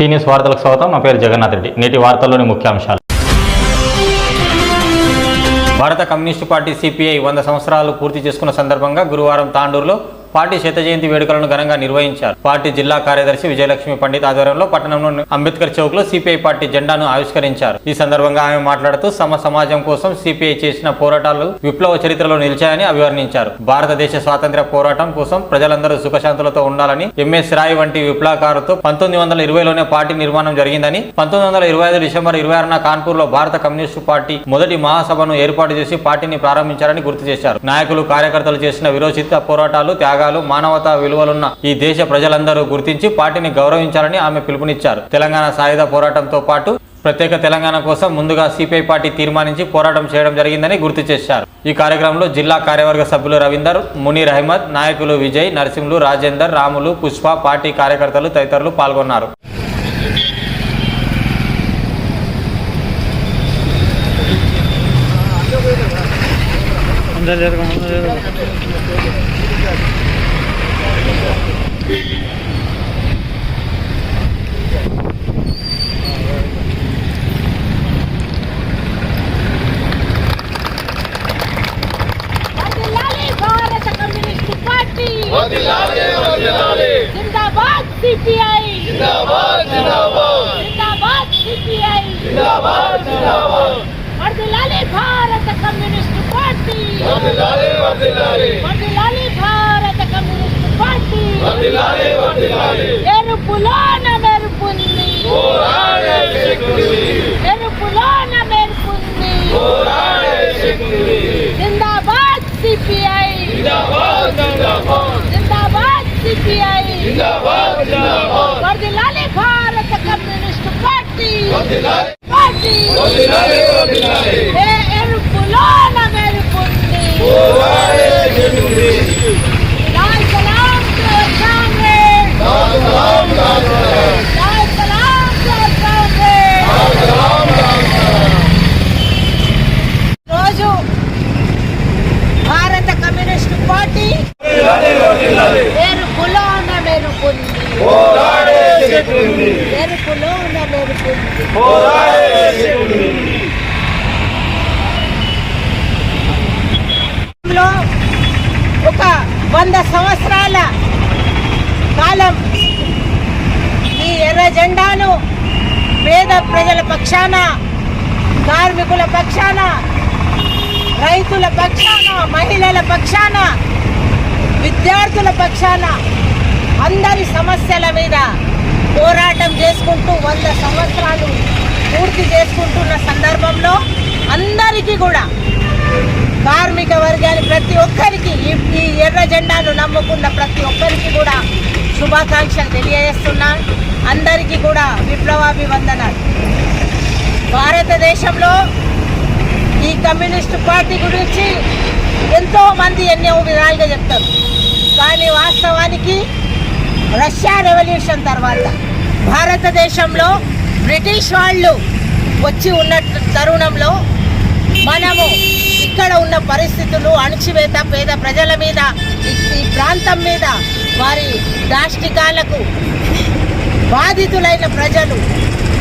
Seniors వార్తలకు స్వాగతం. నా పేరు జగన్నాథ్ రెడ్డి. నేటి వార్తల్లోని ముఖ్యాంశాలు. భారత కమ్యూనిస్టు పార్టీ సిపిఐ వంద సంవత్సరాలు పూర్తి చేసుకున్న సందర్భంగా గురువారం తాండూరులో పార్టీ శత జయంతి వేడుకలను ఘనంగా నిర్వహించారు. పార్టీ జిల్లా కార్యదర్శి విజయలక్ష్మి పండిత్ ఆధ్వర్యంలో పట్టణంలోని అంబేద్కర్ చౌక్లో సిపిఐ పార్టీ జెండాను ఆవిష్కరించారు. ఈ సందర్భంగా ఆమె మాట్లాడుతూ సమ సమాజం కోసం సిపిఐ చేసిన పోరాటాలు విప్లవ చరిత్రలో నిలిచాయని అభివర్ణించారు. భారతదేశ స్వాతంత్ర్య పోరాటం కోసం ప్రజలందరూ సుఖశాంతులతో ఉండాలని ఎంఎస్ రాయ్ వంటి విప్లవకారుతో పంతొమ్మిది వందల ఇరవైలోనే పార్టీ నిర్మాణం జరిగిందని పంతొమ్మిది వందల ఇరవై ఐదు డిసెంబర్ ఇరవై ఆరున కాన్పూర్లో భారత కమ్యూనిస్టు పార్టీ మొదటి మహాసభను ఏర్పాటు చేసి పార్టీని ప్రారంభించారని గుర్తు చేశారు. నాయకులు కార్యకర్తలు చేసిన విరోచిత పోరాటాలు త్యాగ త్యాగాలు మానవతా విలువలున్న ఈ దేశ ప్రజలందరూ గుర్తించి పార్టీని గౌరవించాలని ఆమె పిలుపునిచ్చారు. తెలంగాణ సాయుధ పోరాటంతో పాటు ప్రత్యేక తెలంగాణ కోసం ముందుగా సిపిఐ పార్టీ తీర్మానించి పోరాటం చేయడం జరిగిందని గుర్తు చేశారు. ఈ కార్యక్రమంలో జిల్లా కార్యవర్గ సభ్యులు రవీందర్ మునీర్ అహ్మద్ నాయకులు విజయ్ నరసింహులు రాజేందర్ రాములు పుష్ప పార్టీ కార్యకర్తలు తదితరులు పాల్గొన్నారు. అందరు జరగ అందరు జరగ వదిలాలి భారత కమ్యూనిస్టు పార్టీ. వదిలాలి వదిలాలి. జిందాబాద్ సిపిఐ. జిందాబాద్ జిందాబాద్. జిందాబాద్ సిపిఐ జిందాబాద్ జిందాబాద్ వదిలాలి భారత కమ్యూనిస్టు పార్టీ వదిలాలి వదిలాలి వదిలాలి భారత కమ్యూనిస్టు పార్టీ వదిలాలి వదిలాలి మెరుపులోన మెరుపుంది మెరుపులోన మెరుపుంది జిందాబాద్ సిపిఐ. జిందాబాద్ సిపిఐ. వదిలాలి భారత కమ్యూనిస్టు పార్టీ. పార్టీ వదిలాలి వదిలాలి ఏ ఎరుపులోన మెరుపుంది పోరాడే శక్తి లాల్ సలాం టు కాంగ్రెస్ రామ్ రామ్ లాల్ సలాం టు కాంగ్రెస్ రోజు భారత కమ్యూనిస్టు పార్టీ మెరుపులోన మెరుపుంది పోరాడే శక్తి మెరుపులోన మెరుపుంది పోరాడే శక్తి లో ఒక వంద సంవత్సరాల కాలం ఈ ఎర్ర జెండాను పేద ప్రజల పక్షాన కార్మికుల పక్షాన రైతుల పక్షాన మహిళల పక్షాన విద్యార్థుల పక్షాన అందరి సమస్యల మీద పోరాటం చేసుకుంటూ వంద సంవత్సరాలు పూర్తి చేసుకుంటున్న సందర్భంలో అందరికీ కూడా కార్మిక వర్గాన్ని ప్రతి ఒక్కరికి ఈ ఎర్ర జెండాను నమ్ముకున్న ప్రతి ఒక్కరికి కూడా శుభాకాంక్షలు తెలియజేస్తున్నాను అందరికీ కూడా విప్లవాభివందనాలు. భారతదేశంలో ఈ కమ్యూనిస్ట్ పార్టీ గురించి ఎంతో మంది ఎన్నో విధాలుగా చెప్తారు. కానీ వాస్తవానికి రష్యా రెవల్యూషన్ తర్వాత భారతదేశంలో బ్రిటిష్ వాళ్ళు వచ్చి ఉన్న తరుణంలో మనము ఇక్కడ ఉన్న పరిస్థితులు అణచివేత పేద ప్రజల మీద ఈ- ప్రాంతం మీద వారి దాష్టికాలకు బాధితులైన ప్రజలు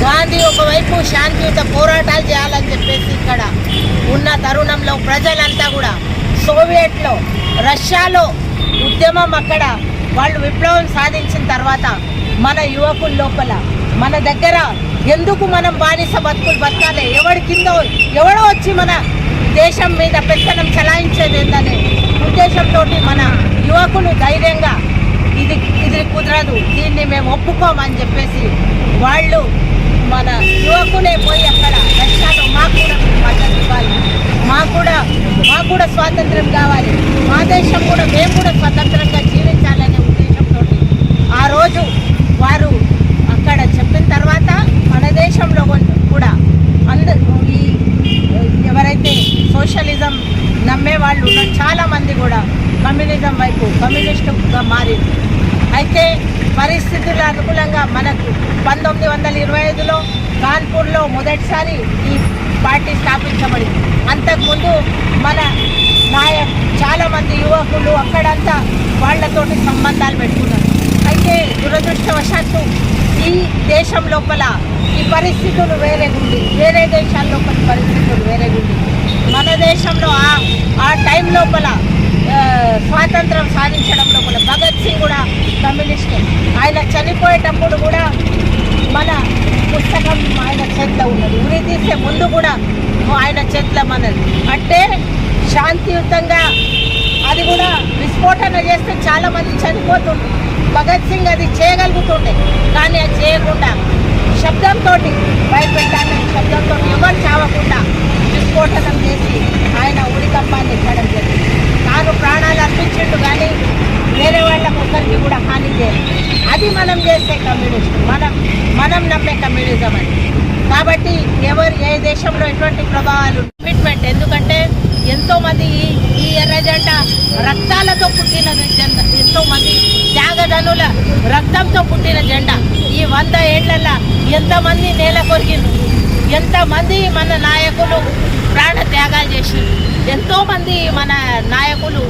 గాంధీ ఒకవైపు శాంతియుత పోరాటాలు చేయాలని చెప్పేసి ఇక్కడ ఉన్న తరుణంలో ప్రజలంతా కూడా సోవియట్లో రష్యాలో ఉద్యమం అక్కడ వాళ్ళు విప్లవం సాధించిన తర్వాత మన యువకుల లోపల మన దగ్గర ఎందుకు మనం బానిస బతుకులు బతకాలి? ఎవడి కింద ఎవడో వచ్చి మన దేశం మీద పెత్తనం చలాయించేది ఏందనే ఉద్దేశంతో మన యువకులు ధైర్యంగా ఇది ఇది కుదరదు దీన్ని మేము ఒప్పుకోమని చెప్పేసి వాళ్ళు మన యువకులే పోయి అక్కడ రష్యాలో మాకు కూడా మద్దతు ఇవ్వాలి. మాకు కూడా మాకు కూడా స్వాతంత్రం కావాలి. మా దేశం కూడా మేము కూడా స్వతంత్రంగా జీవించాలనే ఉద్దేశంతో ఆ రోజు వారు అక్కడ చెప్పిన తర్వాత మన దేశంలో కూడా అందరూ ఈ ఎవరైతే సోషలిజం నమ్మే వాళ్ళు ఉన్నారు చాలా మంది కూడా కమ్యూనిజం వైపు కమ్యూనిస్టుగా మారింది అయితే పరిస్థితుల అనుకూలంగా మనకు పంతొమ్మిది వందల ఇరవై ఐదులో కాన్పూర్లో మొదటిసారి ఈ పార్టీ స్థాపించబడింది. అంతకుముందు మన నాయ చాలామంది యువకులు అక్కడంతా వాళ్ళతోటి సంబంధాలు పెట్టుకున్నారు. అయితే దురదృష్టవశాత్తు ఈ దేశం లోపల ఈ పరిస్థితులు వేరేగుండి వేరే దేశాల లోపల పరిస్థితులు వేరేగుండి మన దేశంలో ఆ ఆ టైం లోపల స్వాతంత్రం సాధించడం లోపల భగత్ సింగ్ కూడా కమ్యూనిస్ట్. ఆయన చనిపోయేటప్పుడు కూడా మన పుస్తకం ఆయన చేతిలో ఉన్నది. ఉరి తీసే ముందు కూడా ఆయన చేతిలో మనది. అంటే శాంతియుతంగా అది కూడా విస్ఫోటన చేస్తే చాలామంది చనిపోతుండే. భగత్ సింగ్ అది చేయగలుగుతుండే కానీ అది చేయకుండా శబ్దంతో భయపెట్టాలని శబ్దంతో ఎవరు చావకుండా విస్ఫోటనం చేసి ఆయన ఉరికంపాన్ని ఇవ్వడం జరిగింది. తాను ప్రాణాలు అర్పించిండు కానీ వేరే వాళ్ళకు ఒకరికి కూడా హాని చేయలేదు. అది మనం చేసే కమ్యూనిస్ట్ మనం మనం నమ్మే కమ్యూనిజం అని కాబట్టి ఎవరు ఏ దేశంలో ఎటువంటి ప్రభావాలు కమిట్మెంట్ ఎందుకంటే ఎంతో మంది ఈ- ఎర్ర జెండా రక్తాలతో పుట్టిన జెండా. ఎంతో మంది త్యాగధనుల రక్తంతో పుట్టిన జెండా. ఈ వంద ఏళ్ళలో ఎంతమంది నేల కొరికిండ్రు? ఎంతమంది మన నాయకులు ప్రాణ త్యాగాలు చేసి ఎంతో మంది మన నాయకులు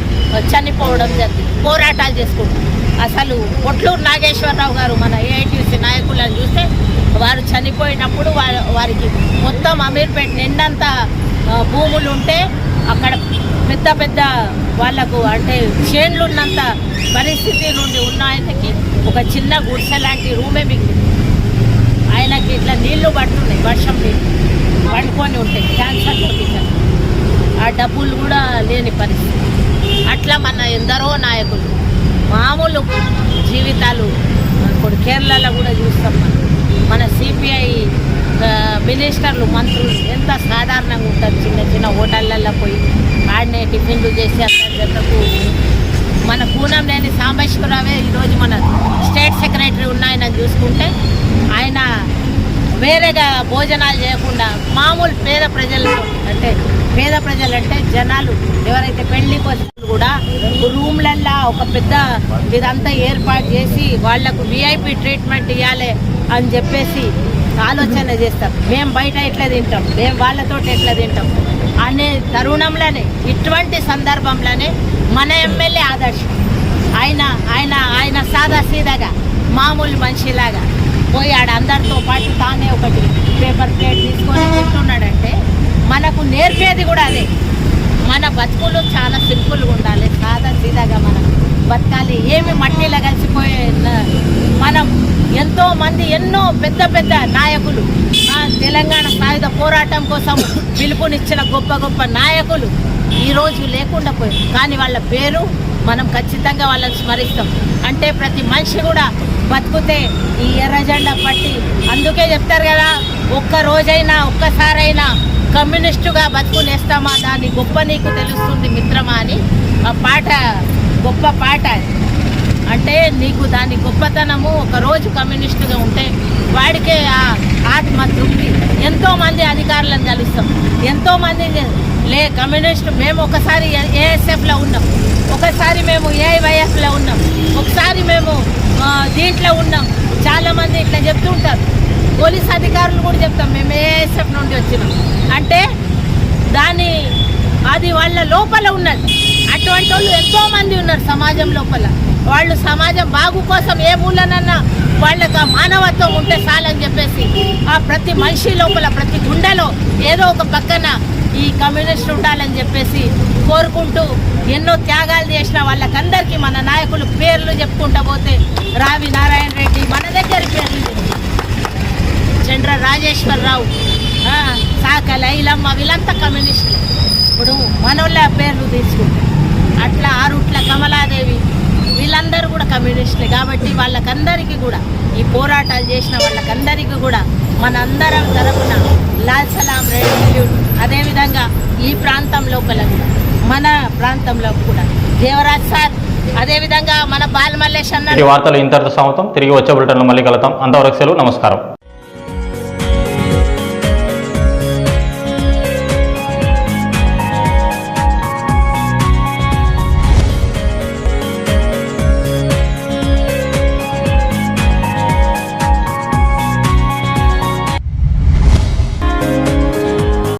చనిపోవడం జరిగింది పోరాటాలు చేసుకుంటారు అసలు పొట్లూరు నాగేశ్వరరావు గారు మన ఏఐటీసీ నాయకులను చూస్తే వారు చనిపోయినప్పుడు వారికి మొత్తం అమీర్పేట నిండంతా భూములు ఉంటే అక్కడ పెద్ద పెద్ద వాళ్ళకు అంటే చేన్లు ఉన్నంత పరిస్థితి నుండి ఉన్న ఆయనకి ఒక చిన్న గుడిసె లాంటి రూమే మిగిలింది ఆయనకి ఇట్లా నీళ్ళు పడుతున్నాయి వర్షం నీళ్ళు పడుకొని ఉంటాయి క్యాన్సర్ తోటి ఆ డబ్బులు కూడా లేని పరిస్థితి. అట్లా మన ఎందరో నాయకులు మామూలు జీవితాలు ఇప్పుడు కేరళలో కూడా చూస్తాం మనం. మన సిపిఐ మినిస్టర్లు మంత్రులు ఎంత సాధారణంగా ఉంటారు? చిన్న చిన్న హోటళ్ళల్లో పోయి ఆడనే టిఫిన్లు చేసి అందరికీ మన కూనం లేని సాంబేశ్వరరావే ఈరోజు మన స్టేట్ సెక్రటరీ ఉన్నాయని చూసుకుంటే వేరేగా భోజనాలు చేయకుండా మామూలు పేద ప్రజలతో అంటే పేద ప్రజలు అంటే జనాలు ఎవరైతే పెళ్ళి కోసం కూడా రూమ్లల్లా ఒక పెద్ద ఇదంతా ఏర్పాటు చేసి వాళ్ళకు విఐపి ట్రీట్మెంట్ ఇవ్వాలి అని చెప్పేసి ఆలోచన చేస్తాం మేము బయట ఎట్లా తింటాం? మేము వాళ్ళతో ఎట్లా తింటాం? అనే తరుణంలోనే ఇటువంటి సందర్భంలోనే మన ఎమ్మెల్యే ఆదర్శం. ఆయన ఆయన ఆయన సాదా సీదాగా మామూలు మనిషిలాగా. పోయి ఆడ అందరితో పాటు తానే ఒకటి పేపర్ ప్లేట్ తీసుకొని తింటున్నాడంటే మనకు నేర్పేది కూడా అదే. మన బతుకులు చాలా సింపుల్గా ఉండాలి. సాదా సీదాగా మనం బతకాలి. ఏమి మట్టిలో కలిసిపోయే మనం ఎంతో మంది ఎన్నో పెద్ద పెద్ద నాయకులు తెలంగాణ సాయుధ పోరాటం కోసం పిలుపునిచ్చిన గొప్ప గొప్ప నాయకులు ఈరోజు లేకుండా పోయారు. కానీ వాళ్ళ పేరు మనం ఖచ్చితంగా వాళ్ళని స్మరిస్తాం. అంటే ప్రతి మనిషి కూడా బతుకుతే ఈ ఎర్ర జెండా పట్టి అందుకే చెప్తారు కదా ఒక్క రోజైనా ఒక్కసారైనా కమ్యూనిస్టుగా బతుకునేస్తామా? దాన్ని గొప్ప నీకు తెలుస్తుంది మిత్రమా అని ఆ పాట గొప్ప పాట అంటే నీకు దాని గొప్పతనము ఒక రోజు కమ్యూనిస్టుగా ఉంటే వాడికే ఆ ఆత్మ తృప్తి ఎంతో మంది అధికారులను కలుస్తాం. ఎంతో మంది లే కమ్యూనిస్ట్ మేము ఒకసారి ఏఎస్ఎఫ్లో ఉన్నాం. ఒకసారి మేము ఏఐవైఎఫ్లో ఉన్నాం. ఒకసారి మేము దీంట్లో ఉన్నాం. చాలామంది ఇట్లా చెప్తూ ఉంటారు. పోలీస్ అధికారులు కూడా చెప్తాం మేము ఏఎస్ఎఫ్ నుండి వచ్చినాం. అంటే దాని అది వాళ్ళ లోపల ఉన్నది. అటువంటి వాళ్ళు ఎంతోమంది ఉన్నారు సమాజం లోపల. వాళ్ళు సమాజం బాగు కోసం ఏ మూలనన్నా వాళ్ళకి మానవత్వం ఉంటే చాలని చెప్పేసి ఆ ప్రతి మనిషి లోపల ప్రతి గుండెలో ఏదో ఒక పక్కన ఈ కమ్యూనిస్ట్ ఉండాలని చెప్పేసి కోరుకుంటూ ఎన్నో త్యాగాలు చేసిన వాళ్ళకందరికీ మన నాయకులు పేర్లు చెప్పుకుంటా పోతే రావి నారాయణ రెడ్డి మన దగ్గర పేర్లు చంద్ర రాజేశ్వరరావు సాక లైలమ్మ వీళ్ళంతా కమ్యూనిస్టులు. ఇప్పుడు మనోళ్ళ పేర్లు తీసుకుంటారు అట్లా ఆరుట్ల కమలాదేవి వీళ్ళందరూ కూడా కమ్యూనిస్టులే కాబట్టి వాళ్ళకందరికీ కూడా ఈ పోరాటాలు చేసిన వాళ్ళకందరికీ కూడా మనందరం తరపున లాల్ సలాం రెడ్యూట్ అదేవిధంగా ఈ ప్రాంతం లోపల మన ప్రాంతంలో కూడా. దేవరాజ్ సార్ అదేవిధంగా మన బాలమల్లేష్ అన్న వార్తలు ఇంతటితో సమతం తిరిగి వచ్చే బులెటిన్లో మళ్ళీ కలుతాం అంతవరకు సెలవు నమస్కారం.